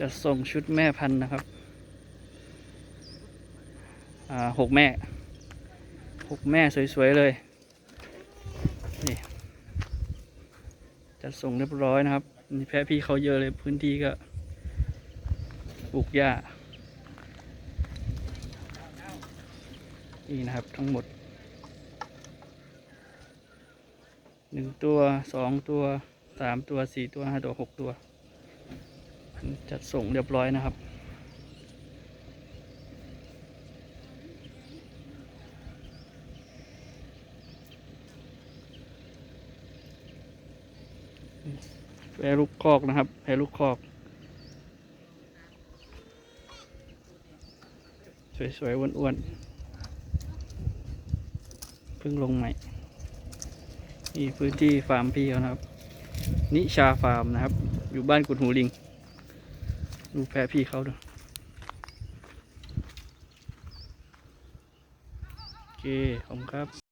จะส่งชุดแม่พันธุ์นะครับหกแม่หกแม่สวยๆเลยนี่จะส่งเรียบร้อยนะครับนี่แพะพี่เขาเยอะเลยพื้นที่ก็ปลูกหญ้านี่นะครับทั้งหมดหนึ่งตัวสองตัวสามตัวสี่ตัวห้าตัวหกตัว จัดส่งเรียบร้อยนะครับ แพรลูกคอกนะครับแพรลูกคอก สวยๆอ้วนๆเพิ่งลงใหม่นี่พื้นที่ฟาร์มพี่เขานะครับ นิชาฟาร์มนะครับ อยู่บ้านกุดหูลิง ดูแพะพี่เขาดูโอเค ขอบคุณครับ